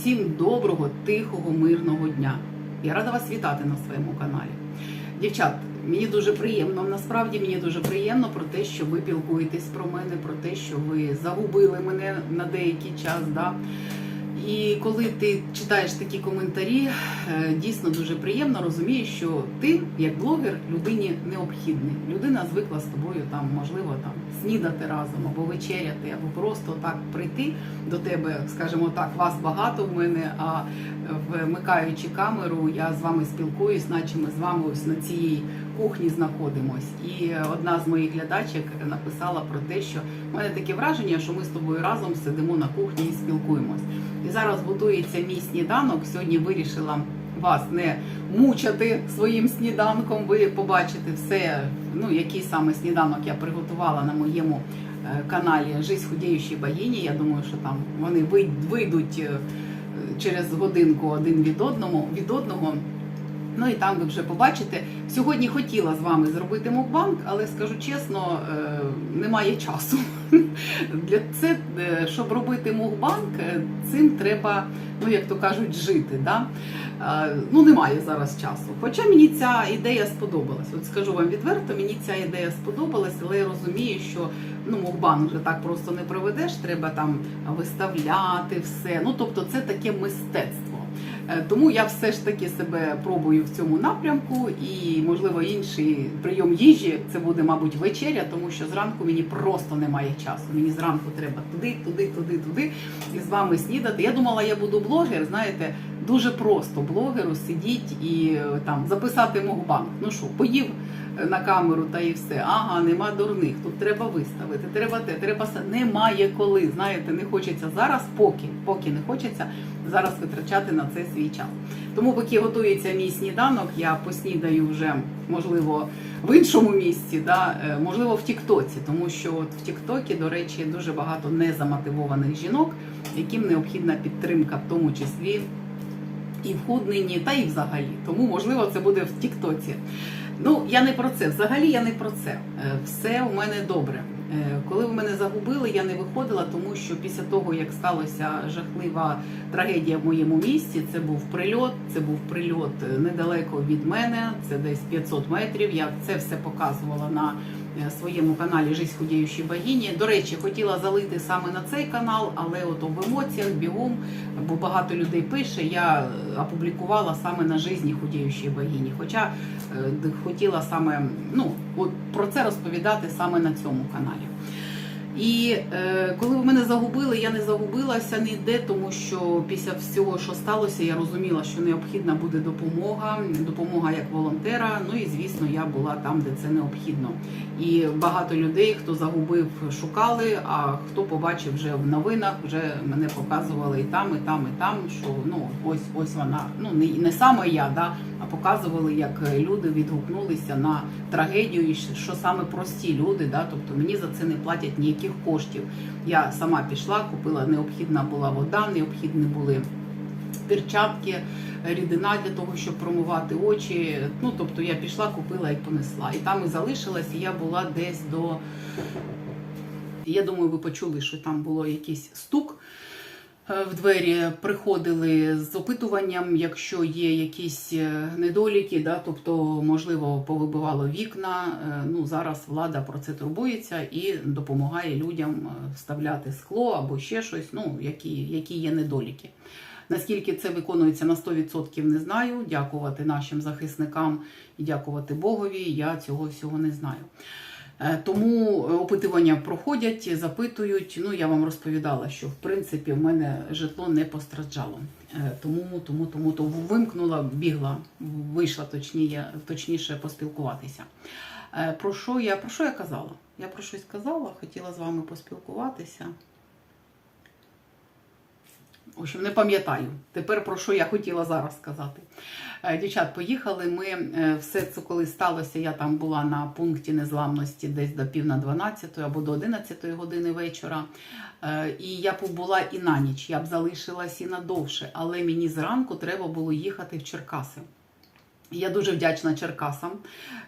Всім доброго, тихого, мирного дня. Я рада вас вітати на своєму каналі. Дівчат, мені дуже приємно. Насправді мені дуже приємно про те, що ви пілкуєтесь про мене, про те, що ви загубили мене на деякий час. Да? І коли ти читаєш такі коментарі, е, дійсно дуже приємно розумієш, що ти, як блогер, людині необхідний. Людина звикла з тобою там, можливо, там снідати разом або вечеряти, або просто так прийти до тебе, скажімо так, вас багато в мене. А вмикаючи камеру, я з вами спілкуюсь, наче ми з вами ось на цій кухні знаходимось. І одна з моїх глядачок написала про те, що в мене таке враження, що ми з тобою разом сидимо на кухні і спілкуємось. І зараз готується мій сніданок. Сьогодні вирішила вас не мучати своїм сніданком. Ви побачите все, ну який саме сніданок я приготувала на моєму е, каналі Жизнь худіючої богині. Я думаю, що там вони вийдуть е, через годинку один від одному від одного. Ну і там ви вже побачите. Сьогодні хотіла з вами зробити мукбанк, але скажу чесно, е, немає часу. Для це, е, щоб робити мукбанк, е, цим треба, ну як то кажуть, жити. Да? Ну немає зараз часу. Хоча мені ця ідея сподобалась. От скажу вам відверто, мені ця ідея сподобалась, але я розумію, що ну мукбанк вже так просто не проведеш. Треба там виставляти все. Ну тобто, це таке мистецтво. Е, Тому я все ж таки себе пробую в цьому напрямку, і можливо інший прийом їжі це буде, мабуть, вечеря, тому що зранку мені просто немає часу. Мені зранку треба туди, туди, туди, туди і з вами снідати. Я думала, я буду блогер. Знаєте, дуже просто блогеру сидіть і е, там записати мукбанк. Ну що, поїв на камеру та і все. Ага, нема дурних. Тут треба виставити, треба те, треба все. Немає коли. Знаєте, не хочеться зараз, поки, поки не хочеться зараз витрачати на це свій час. Тому, поки готується мій сніданок, я поснідаю вже можливо в іншому місці, да, е, можливо, в Тіктоці, тому що от в Тіктокі, до речі, дуже багато незамотивованих жінок, яким необхідна підтримка, в тому числі і в худненні, та і взагалі. Тому, можливо, це буде в Тіктоці. Ну, я не про це. Взагалі я не про це. Е, Все у мене добре. Е, Коли ви мене загубили, я не виходила, тому що після того, як сталася жахлива трагедія в моєму місті, це був прильот. Це був прильот е, недалеко від мене, це десь 500 метрів. Я це все показувала на своєму каналі Жизнь худіючої богині. До речі, хотіла залити саме на цей канал, але от в емоціях бігом, бо багато людей пише. Я е, опублікувала саме на Жизні худіючої богині. Хоча е, хотіла саме ну от про це розповідати саме на цьому каналі. І е, коли ви мене загубили, я не загубилася ніде, тому що після всього, що сталося, я розуміла, що необхідна буде допомога, допомога як волонтера. Ну і звісно, я була там, де це необхідно. І багато людей, хто загубив, шукали. А хто побачив вже в новинах, вже мене показували і там, і там, і там. Що ну ось ось вона. Ну не, не саме я, да, показували, як люди відгукнулися на трагедію, і що саме прості люди, да, тобто мені за це не платять ніяких коштів. Я сама пішла, купила необхідна була вода, необхідні були перчатки, рідина для того, щоб промивати очі. Ну тобто я пішла, купила і понесла. І там і залишилась, і я була десь до. Я думаю, ви почули, що там було якийсь стук. Е, В двері приходили з опитуванням, якщо є якісь е, недоліки, да, тобто, можливо, повибивало вікна. Е, Ну зараз влада про це турбується і допомагає людям вставляти скло або ще щось, ну які, які є недоліки. Наскільки це виконується на 100% не знаю. Дякувати нашим захисникам і дякувати Богові. Я цього всього не знаю. Е, Тому опитування проходять, запитують. Ну я вам розповідала, що в принципі в мене житло не постраждало. Е, Тому, тому, тому то вимкнула, бігла, вийшла точніше, точніше поспілкуватися. Е, Про що я про що я казала? Я про щось казала, хотіла з вами поспілкуватися. В не пам'ятаю. Тепер про що я хотіла зараз сказати. Е, Дівчат, поїхали. Ми е, все це коли сталося. Я там була на пункті незламності десь до пів на 12 або до 11 години вечора. Е, І я побула і на ніч. Я б залишилась і надовше, але мені зранку треба було їхати в Черкаси. Я дуже вдячна Черкасам.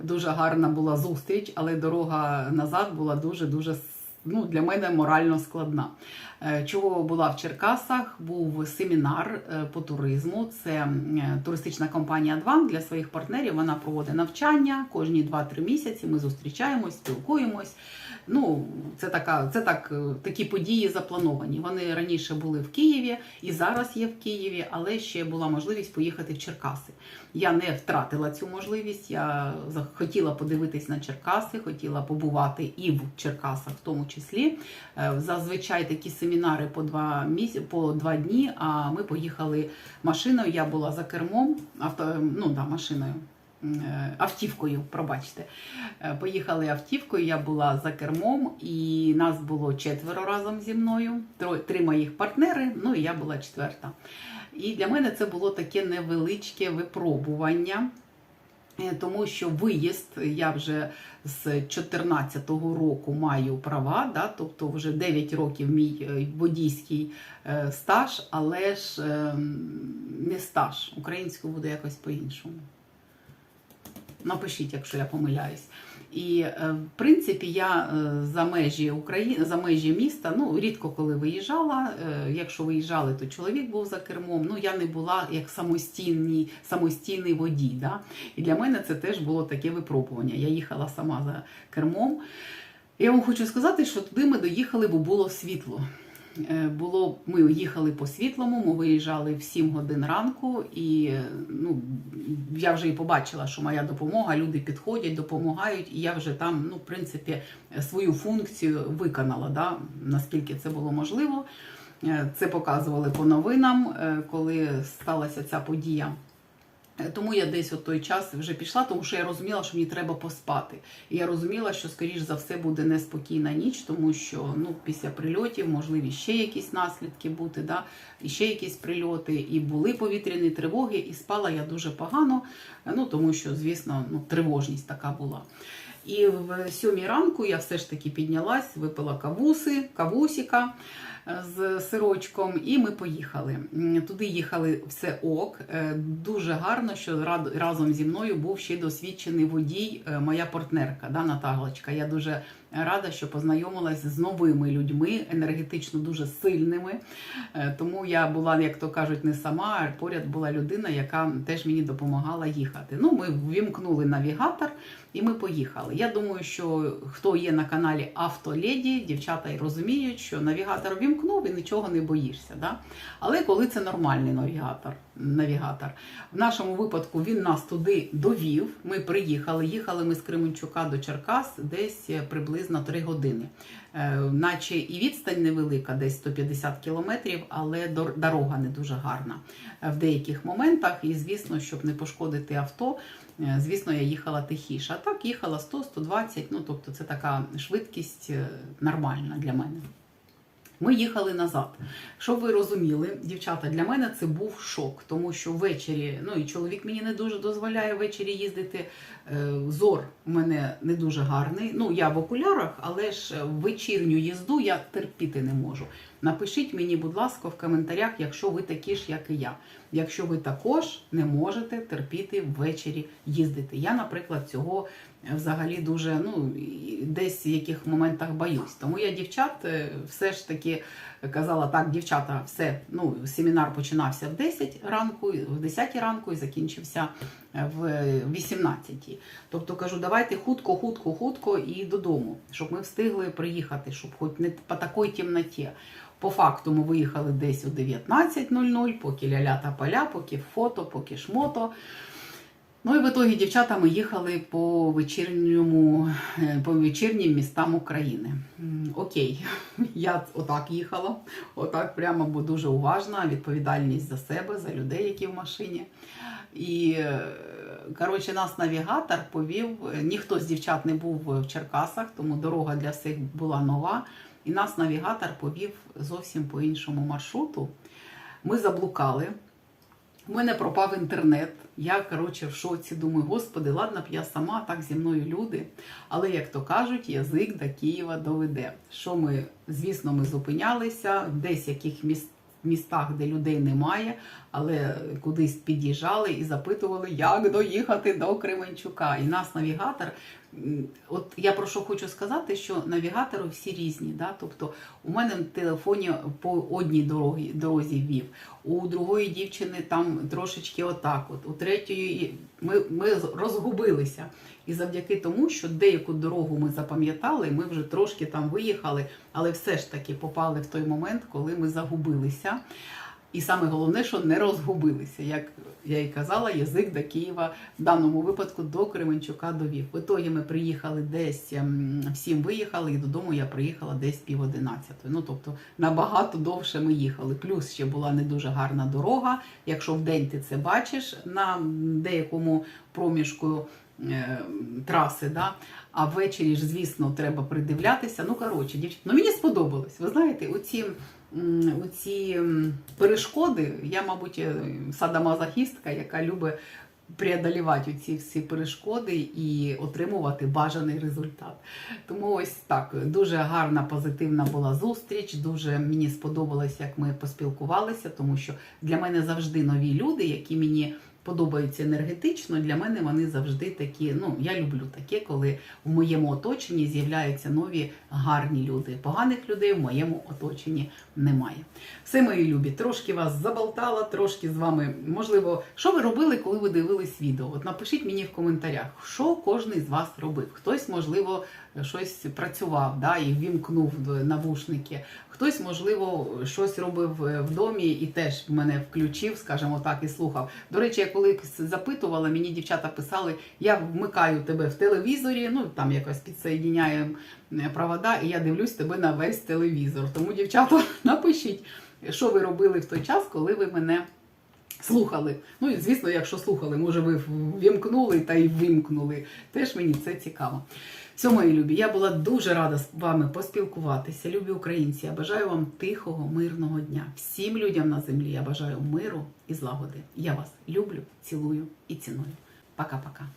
Дуже гарна була зустріч, але дорога назад була дуже дуже ну, для мене морально складна. Е, Чого була в Черкасах? Був семінар е, по туризму. Це е, туристична компанія Адван для своїх партнерів. Вона проводить навчання кожні 2-3 місяці. Ми зустрічаємось, спілкуємось. Ну, це така, це так, такі події заплановані. Вони раніше були в Києві і зараз є в Києві, але ще була можливість поїхати в Черкаси. Я не втратила цю можливість. Я хотіла подивитись на Черкаси, хотіла побувати і в Черкасах, в тому числі. Е, Зазвичай такі семінари по два місяці, по два дні. А ми поїхали машиною. Я була за кермом, авто, ну да, машиною. е, Автівкою, пробачте. Е, Поїхали автівкою, я була за кермом, і нас було четверо разом зі мною, три моїх партнери, ну і я була четверта. І для мене це було таке невеличке випробування. Е, Тому що виїзд я вже з 14-го року маю права, да, тобто вже 9 років мій е, водійський е, стаж, але ж е, не стаж. Українською буде якось по-іншому. Напишіть, якщо я помиляюсь. І е, в принципі я е, за межі України, за межі міста, ну рідко коли виїжджала. Е, Якщо виїжджали, то чоловік був за кермом. Ну я не була як самостійний, самостійний водій. Да? І для мене це теж було таке випробування. Я їхала сама за кермом. Я вам хочу сказати, що туди ми доїхали, бо було світло. Е, Було, ми їхали по світлому, ми виїжджали в 7 годин ранку, і ну, я вже і побачила, що моя допомога, люди підходять, допомагають, і я вже там, ну, в принципі, свою функцію виконала, да, наскільки це було можливо. Е, Це показували по новинам, е, коли сталася ця подія. Тому я десь от той час вже пішла, тому що я розуміла, що мені треба поспати. І я розуміла, що скоріш за все буде неспокійна ніч, тому що ну після прильотів можливі ще якісь наслідки бути, да, і ще якісь прильоти, і були повітряні тривоги, і спала я дуже погано. Ну тому що, звісно, ну тривожність така була. І в сьомій ранку я все ж таки піднялась, випила кавуси, кавусіка е, з сирочком, і ми поїхали. Туди їхали все ок. Е, Дуже гарно, що разом зі мною був ще досвідчений водій, е, моя партнерка да, Наталочка. Я дуже рада, що познайомилась з новими людьми, енергетично дуже сильними. Е, Тому я була, як то кажуть, не сама, а поряд була людина, яка теж мені допомагала їхати. Ну, ми ввімкнули навігатор і ми поїхали. Я думаю, що хто є на каналі Автоледі, дівчата й розуміють, що навігатор вімкнув і нічого не боїшся. Да? Але коли це нормальний навігатор, навігатор, в нашому випадку він нас туди довів. Ми приїхали. Їхали ми з Кременчука до Черкас десь е, приблизно 3 години. Е, Наче і відстань невелика, десь 150 кілометрів, але дорога не дуже гарна е, в деяких моментах. І звісно, щоб не пошкодити авто, е, звісно, я їхала тихіше. А так їхала 100-120, ну тобто це така швидкість нормальна для мене. Ми їхали назад. Щоб ви розуміли, дівчата, для мене це був шок, тому що ввечері, ну і чоловік мені не дуже дозволяє ввечері їздити. Е, Зор у мене не дуже гарний. Ну, я в окулярах, але ж е, вечірню їзду я терпіти не можу. Напишіть мені, будь ласка, в коментарях, якщо ви такі ж, як і я. Якщо ви також не можете терпіти ввечері їздити. Я, наприклад, цього взагалі дуже ну десь в яких моментах боюсь. Тому я дівчат е, все ж таки казала так, дівчата, все, ну семінар починався в 10 ранку, в 10 ранку і закінчився е, в 18. Тобто кажу, давайте хутко, хутко, хутко і додому, щоб ми встигли приїхати, щоб хоч не по такій темноті. По факту ми виїхали десь о 19.00, поки ля-ля та поля, поки фото, поки шмото. Ну і в ітогі дівчата ми їхали по вечірньому, е, по вечірнім містам України. Окей, я отак їхала, отак прямо, бо дуже уважна, відповідальність за себе, за людей, які в машині. І е, коротше, нас навігатор повів. Ніхто з дівчат не був в Черкасах, тому дорога для всіх була нова. І нас навігатор повів зовсім по іншому маршруту. Ми заблукали. У мене пропав інтернет. Я, коротше, в шоці думаю, господи, ладно б я сама, так зі мною люди. Але, як то кажуть, язик до Києва доведе. Що ми, звісно, ми зупинялися, десь яких міст, містах, де людей немає, але кудись під'їжджали і запитували, як доїхати до Кременчука. І нас навігатор от я про що хочу сказати, що навігатори всі різні. Да? Тобто у мене в телефоні по одній дорогі, дорозі вів, у другої дівчини там трошечки отак. От, у третьої ми, ми розгубилися. І завдяки тому, що деяку дорогу ми запам'ятали, ми вже трошки там виїхали, але все ж таки попали в той момент, коли ми загубилися. І саме головне, що не розгубилися. Як я і казала, язик до Києва в даному випадку до Кременчука довів. В ітогі ми приїхали десь ем, всім виїхали, і додому я приїхала десь пів одинадцятої. Ну тобто набагато довше ми їхали. Плюс ще була не дуже гарна дорога. Якщо вдень ти це бачиш на деякому проміжку е, траси, да? а ввечері ж, звісно, треба придивлятися. Ну, коротше, дівчата, ну мені сподобалось. Ви знаєте, оці, оці перешкоди, я, мабуть, е, садомазохістка, яка любить преодолівати ці всі перешкоди і отримувати бажаний результат. Тому ось так дуже гарна, позитивна була зустріч. Дуже мені сподобалось, як ми поспілкувалися, тому що для мене завжди нові люди, які мені подобаються енергетично. Для мене вони завжди такі. Ну я люблю таке, коли в моєму оточенні з'являються нові гарні люди. Поганих людей в моєму оточенні немає. Все, мої любі, трошки вас заболтала, трошки з вами. Можливо, що ви робили, коли ви дивились відео? От напишіть мені в коментарях, що кожен з вас робив. Хтось, можливо, щось працював да, і вімкнув навушники. Хтось, можливо, щось робив е, в домі і теж мене включив, скажімо так, і слухав. До речі, я коли запитувала, мені дівчата писали, я вмикаю тебе в телевізорі, ну там якось підсоєдняємо провода, і я дивлюсь тебе на весь телевізор. Тому, дівчата, напишіть, що ви робили в той час, коли ви мене. Слухали. Ну і звісно, якщо слухали, може ви вімкнули та й вимкнули. Теж мені це цікаво. Все, мої любі, я була дуже рада з вами поспілкуватися. Любі українці, я бажаю вам тихого, мирного дня. Всім людям на землі я бажаю миру і злагоди. Я вас люблю, цілую і ціную. Пока-пока.